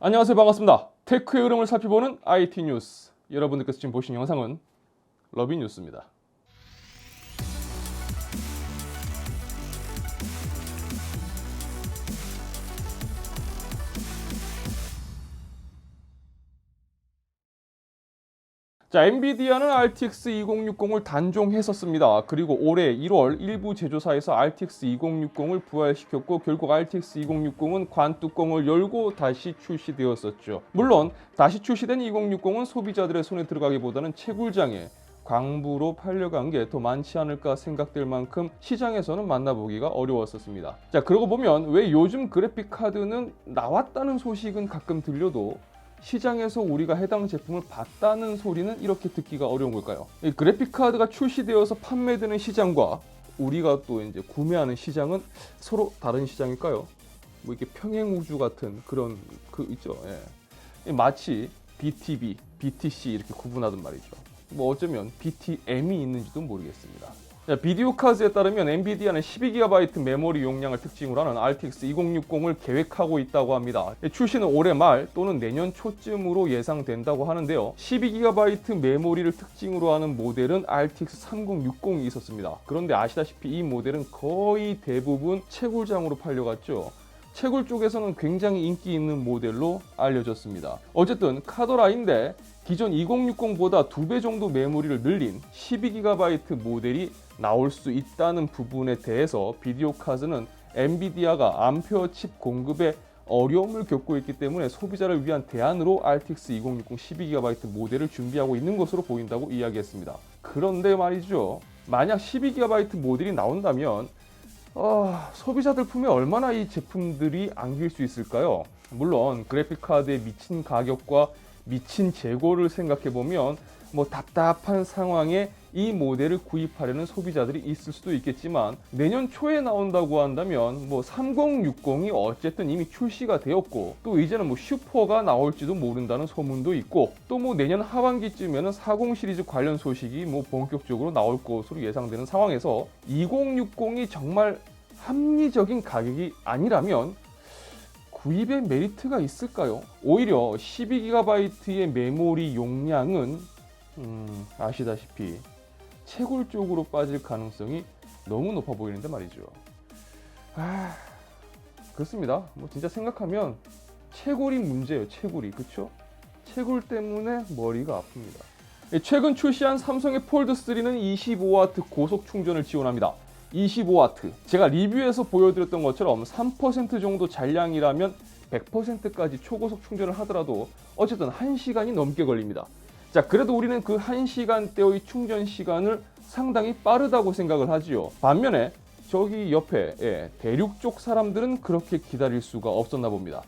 안녕하세요. 반갑습니다. 테크의 흐름을 살펴보는 IT 뉴스. 여러분들께서 지금 보신 영상은 러비 뉴스입니다 자, 엔비디아는 RTX 2060을 단종했었습니다. 그리고 올해 1월 일부 제조사에서 RTX 2060을 부활시켰고 결국 RTX 2060은 관뚜껑을 열고 다시 출시되었었죠. 물론 다시 출시된 2060은 소비자들의 손에 들어가기보다는 채굴장에 광부로 팔려간 게 더 많지 않을까 생각될 만큼 시장에서는 만나보기가 어려웠었습니다. 자, 그러고 보면 왜 요즘 그래픽 카드는 나왔다는 소식은 가끔 들려도 시장에서 우리가 해당 제품을 봤다는 소리는 이렇게 듣기가 어려운 걸까요? 이 그래픽 카드가 출시되어서 판매되는 시장과 우리가 또 이제 구매하는 시장은 서로 다른 시장일까요? 뭐 이렇게 평행 우주 같은 그런 그 있죠. 예. 마치 BTB, BTC 이렇게 구분하던 말이죠. 뭐 어쩌면 BTM이 있는지도 모르겠습니다. 자, 비디오 카드에 따르면 엔비디아는 12GB 메모리 용량을 특징으로 하는 RTX 2060을 계획하고 있다고 합니다. 출시는 올해 말 또는 내년 초쯤으로 예상된다고 하는데요. 12GB 메모리를 특징으로 하는 모델은 RTX 3060이 있었습니다. 그런데 아시다시피 이 모델은 거의 대부분 채굴장으로 팔려갔죠. 채굴 쪽에서는 굉장히 인기 있는 모델로 알려졌습니다. 어쨌든 카더라인데 기존 2060보다 두 배 정도 메모리를 늘린 12GB 모델이 나올 수 있다는 부분에 대해서 비디오 카드는 엔비디아가 암페어 칩 공급에 어려움을 겪고 있기 때문에 소비자를 위한 대안으로 RTX 2060 12GB 모델을 준비하고 있는 것으로 보인다고 이야기했습니다. 그런데 말이죠. 만약 12GB 모델이 나온다면 어, 소비자들 품에 얼마나 이 제품들이 안길 수 있을까요? 물론 그래픽 카드의 미친 가격과 미친 재고를 생각해 보면 뭐 답답한 상황에 이 모델을 구입하려는 소비자들이 있을 수도 있겠지만 내년 초에 나온다고 한다면 뭐 3060이 어쨌든 이미 출시가 되었고 또 이제는 뭐 슈퍼가 나올지도 모른다는 소문도 있고 또 뭐 내년 하반기쯤에는 40 시리즈 관련 소식이 뭐 본격적으로 나올 것으로 예상되는 상황에서 2060이 정말 합리적인 가격이 아니라면 구입의 메리트가 있을까요? 오히려 12GB의 메모리 용량은 음, 아시다시피 채굴 쪽으로 빠질 가능성이 너무 높아 보이는데 말이죠. 아, 그렇습니다. 뭐 진짜 생각하면 채굴이 문제예요. 채굴이 그렇죠? 채굴 때문에 머리가 아픕니다. 예, 최근 출시한 삼성의 폴드 3는 25W 고속 충전을 지원합니다. 25W. 제가 리뷰에서 보여드렸던 것처럼 3% 정도 잔량이라면 100%까지 초고속 충전을 하더라도 어쨌든 1시간이 넘게 걸립니다. 자, 그래도 우리는 그 1시간대의 충전 시간을 상당히 빠르다고 생각을 하지요. 반면에 저기 옆에 예, 대륙 쪽 사람들은 그렇게 기다릴 수가 없었나 봅니다.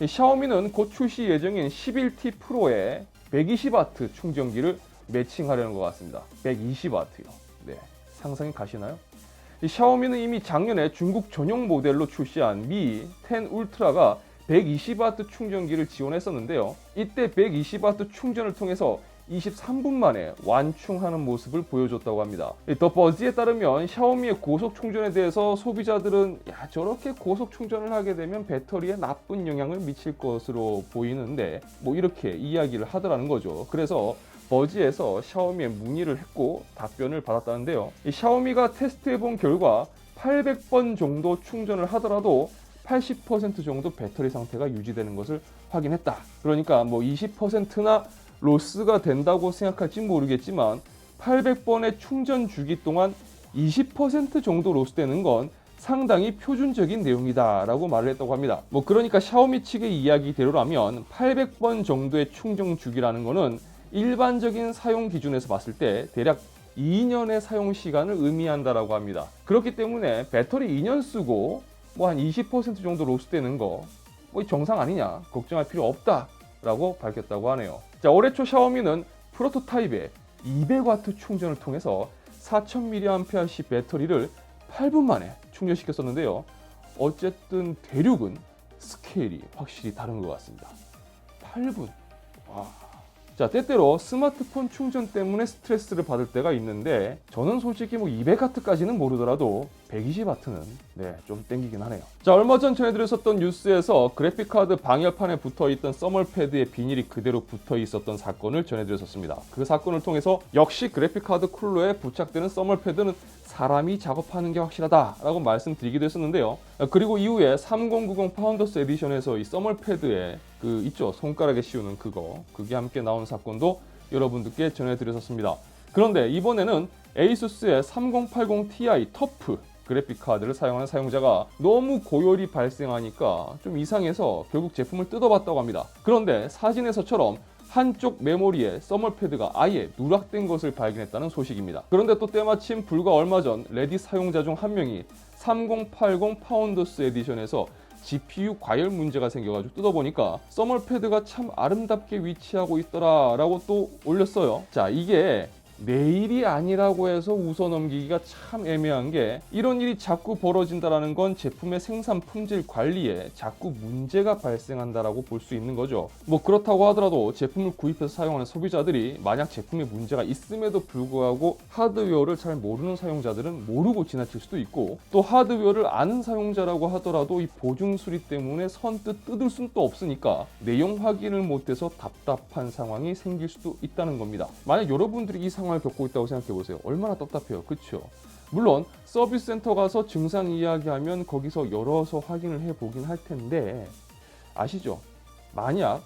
이 샤오미는 곧 출시 예정인 11T 프로에 120W 충전기를 매칭하려는 것 같습니다. 120W요. 네, 상상이 가시나요? 이 샤오미는 이미 작년에 중국 전용 모델로 출시한 미 10 울트라가 120W 충전기를 지원했었는데요. 이때 120W 충전을 통해서 23분 만에 완충하는 모습을 보여줬다고 합니다. 더 버즈에 따르면 샤오미의 고속 충전에 대해서 소비자들은 야 저렇게 고속 충전을 하게 되면 배터리에 나쁜 영향을 미칠 것으로 보이는데 뭐 이렇게 이야기를 하더라는 거죠. 그래서 버즈에서 샤오미에 문의를 했고 답변을 받았다는데요. 이 샤오미가 테스트해 본 결과 800번 정도 충전을 하더라도 80% 정도 배터리 상태가 유지되는 것을 확인했다. 그러니까 뭐 20%나 로스가 된다고 생각할지 모르겠지만 800번의 충전 주기 동안 20% 정도 로스되는 건 상당히 표준적인 내용이다라고 말을 했다고 합니다. 뭐 그러니까 샤오미 측의 이야기대로라면 800번 정도의 충전 주기라는 거는 일반적인 사용 기준에서 봤을 때 대략 2년의 사용 시간을 의미한다라고 합니다. 그렇기 때문에 배터리 2년 쓰고 뭐 한 20% 정도 로스되는 거 뭐 정상 아니냐 걱정할 필요 없다라고 밝혔다고 하네요. 자 올해 초 샤오미는 프로토타입에 200W 충전을 통해서 4000mAh 배터리를 8분 만에 충전시켰었는데요. 어쨌든 대륙은 스케일이 확실히 다른 것 같습니다. 8분. 와. 자, 때때로 스마트폰 충전 때문에 스트레스를 받을 때가 있는데 저는 솔직히 뭐 200와트까지는 모르더라도 120와트는 네, 좀 땡기긴 하네요. 자, 얼마 전 전해드렸었던 뉴스에서 그래픽카드 방열판에 붙어 있던 써멀패드의 비닐이 그대로 붙어 있었던 사건을 전해드렸었습니다. 그 사건을 통해서 역시 그래픽카드 쿨러에 부착되는 써멀패드는 사람이 작업하는 게 확실하다라고 말씀드리기도 했었는데요. 그리고 이후에 3090 파운더스 에디션에서 이 써멀패드에 그 있죠 손가락에 씌우는 그거 그게 함께 나온 사건도 여러분들께 전해드렸었습니다. 그런데 이번에는 에이수스의 3080 Ti 터프 그래픽 카드를 사용하는 사용자가 너무 고열이 발생하니까 좀 이상해서 결국 제품을 뜯어봤다고 합니다. 그런데 사진에서처럼 한쪽 메모리에 써멀패드가 아예 누락된 것을 발견했다는 소식입니다. 그런데 또 때마침 불과 얼마 전 레디 사용자 중 한 명이 3080 파운더스 에디션에서 GPU 과열 문제가 생겨가지고 뜯어보니까 써멀패드가 참 아름답게 위치하고 있더라라고 또 올렸어요. 자 이게 내일이 아니라고 해서 웃어 넘기기가 참 애매한 게 이런 일이 자꾸 벌어진다라는 건 제품의 생산 품질 관리에 자꾸 문제가 발생한다라고 볼 수 있는 거죠. 뭐 그렇다고 하더라도 제품을 구입해서 사용하는 소비자들이 만약 제품에 문제가 있음에도 불구하고 하드웨어를 잘 모르는 사용자들은 모르고 지나칠 수도 있고 또 하드웨어를 아는 사용자라고 하더라도 이 보증 수리 때문에 선뜻 뜯을 수는 또 없으니까 내용 확인을 못해서 답답한 상황이 생길 수도 있다는 겁니다. 만약 여러분들이 이 상황 을 겪고 있다고 생각해 보세요. 얼마나 답답해요. 그렇죠? 물론 서비스 센터 가서 증상 이야기하면 거기서 열어서 확인을 해 보긴 할 텐데 아시죠? 만약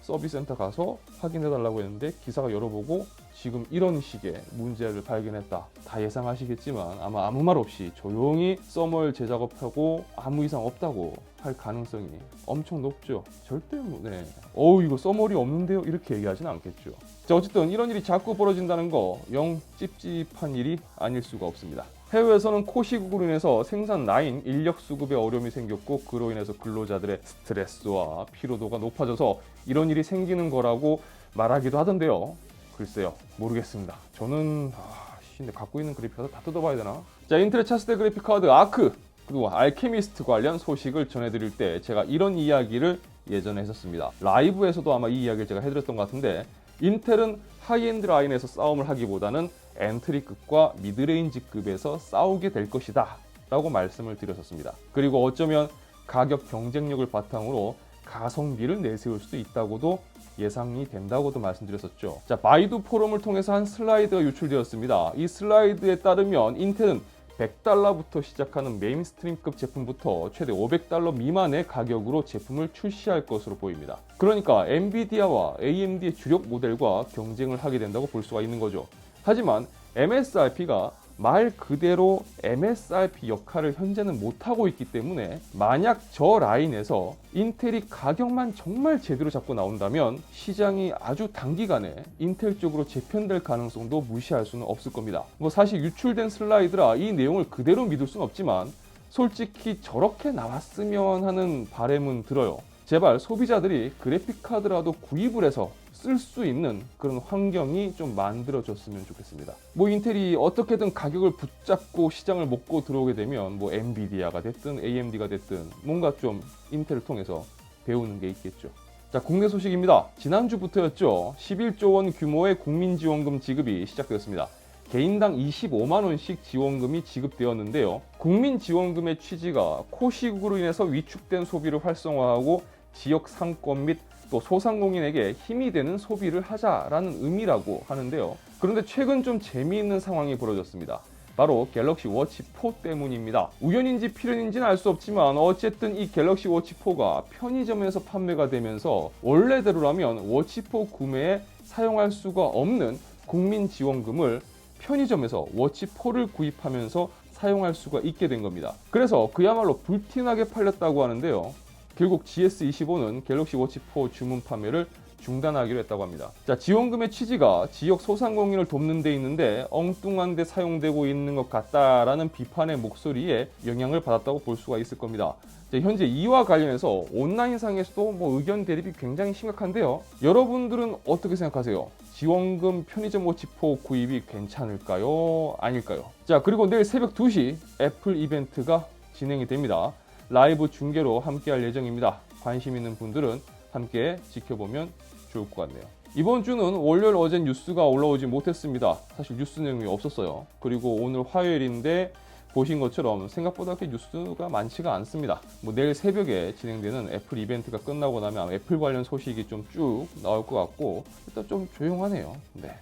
서비스 센터 가서 확인해 달라고 했는데 기사가 열어보고 지금 이런 식의 문제를 발견했다. 다 예상하시겠지만 아마 아무 말 없이 조용히 썸을 재작업하고 아무 이상 없다고 할 가능성이 엄청 높죠. 절대 뭐, 네. 어우 이거 써머리 없는데요? 이렇게 얘기하진 않겠죠. 자 어쨌든 이런 일이 자꾸 벌어진다는 거 영 찝찝한 일이 아닐 수가 없습니다. 해외에서는 코시국으로 인해서 생산 라인 인력 수급에 어려움이 생겼고 그로 인해서 근로자들의 스트레스와 피로도가 높아져서 이런 일이 생기는 거라고 말하기도 하던데요. 글쎄요, 모르겠습니다. 저는 아, 씨, 근데 갖고 있는 그래픽 카드 다 뜯어봐야 되나? 자, 인텔의 차세대 그래픽 카드 아크 그리고 알케미스트 관련 소식을 전해드릴 때 제가 이런 이야기를 예전에 했었습니다. 라이브에서도 아마 이 이야기를 제가 해드렸던 것 같은데 인텔은 하이엔드 라인에서 싸움을 하기보다는 엔트리급과 미드레인지급에서 싸우게 될 것이다 라고 말씀을 드렸었습니다. 그리고 어쩌면 가격 경쟁력을 바탕으로 가성비를 내세울 수도 있다고도 예상이 된다고도 말씀드렸었죠. 자, 바이두 포럼을 통해서 한 슬라이드가 유출되었습니다. 이 슬라이드에 따르면 인텔은 100달러부터 시작하는 메인스트림급 제품부터 최대 500달러 미만의 가격으로 제품을 출시할 것으로 보입니다. 그러니까 엔비디아와 AMD의 주력 모델과 경쟁을 하게 된다고 볼 수가 있는 거죠. 하지만 MSRP가 말 그대로 MSRP 역할을 현재는 못하고 있기 때문에 만약 저 라인에서 인텔이 가격만 정말 제대로 잡고 나온다면 시장이 아주 단기간에 인텔 쪽으로 재편될 가능성도 무시할 수는 없을 겁니다. 뭐 사실 유출된 슬라이드라 이 내용을 그대로 믿을 수는 없지만 솔직히 저렇게 나왔으면 하는 바램은 들어요. 제발 소비자들이 그래픽 카드라도 구입을 해서 쓸 수 있는 그런 환경이 좀 만들어졌으면 좋겠습니다. 뭐 인텔이 어떻게든 가격을 붙잡고 시장을 먹고 들어오게 되면 뭐 엔비디아가 됐든 AMD가 됐든 뭔가 좀 인텔을 통해서 배우는 게 있겠죠. 자, 국내 소식입니다. 지난주부터였죠. 11조 원 규모의 국민지원금 지급이 시작되었습니다. 개인당 25만 원씩 지원금이 지급되었는데요. 국민 지원금의 취지가 코시국으로 인해서 위축된 소비를 활성화하고 지역 상권 및 또 소상공인에게 힘이 되는 소비를 하자라는 의미라고 하는데요. 그런데 최근 좀 재미있는 상황이 벌어졌습니다. 바로 갤럭시 워치 4 때문입니다. 우연인지 필연인지는 알 수 없지만 어쨌든 이 갤럭시 워치 4가 편의점에서 판매가 되면서 원래대로라면 워치 4 구매에 사용할 수가 없는 국민 지원금을 편의점에서 워치 4를 구입하면서 사용할 수가 있게 된 겁니다. 그래서 그야말로 불티나게 팔렸다고 하는데요. 결국 GS25는 갤럭시 워치 4 주문 판매를 중단하기로 했다고 합니다. 자, 지원금의 취지가 지역 소상공인을 돕는 데 있는데 엉뚱한 데 사용되고 있는 것 같다라는 비판의 목소리에 영향을 받았다고 볼 수가 있을 겁니다. 자, 현재 이와 관련해서 온라인상에서도 뭐 의견 대립이 굉장히 심각한데요. 여러분들은 어떻게 생각하세요? 지원금 편의점 워치4 구입이 괜찮을까요? 아닐까요? 자, 그리고 내일 새벽 2시 애플 이벤트가 진행이 됩니다. 라이브 중계로 함께 할 예정입니다. 관심 있는 분들은 함께 지켜보면 좋을 것 같네요. 이번 주는 월요일 어제 뉴스가 올라오지 못했습니다. 사실 뉴스 내용이 없었어요. 그리고 오늘 화요일인데 보신 것처럼 생각보다 그렇게 뉴스가 많지가 않습니다. 뭐 내일 새벽에 진행되는 애플 이벤트가 끝나고 나면 애플 관련 소식이 좀 쭉 나올 것 같고 일단 좀 조용하네요. 네.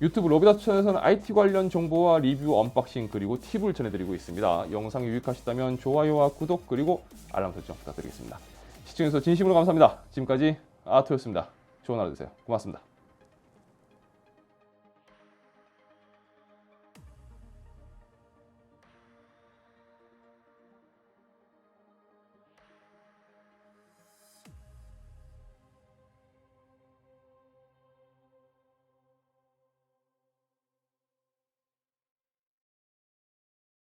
유튜브 로비다천에서는 IT 관련 정보와 리뷰, 언박싱 그리고 팁을 전해드리고 있습니다. 영상이 유익하시다면 좋아요와 구독 그리고 알람 설정 부탁드리겠습니다. 시청해주셔서 진심으로 감사합니다. 지금까지 아토였습니다. 좋은 하루 되세요. 고맙습니다.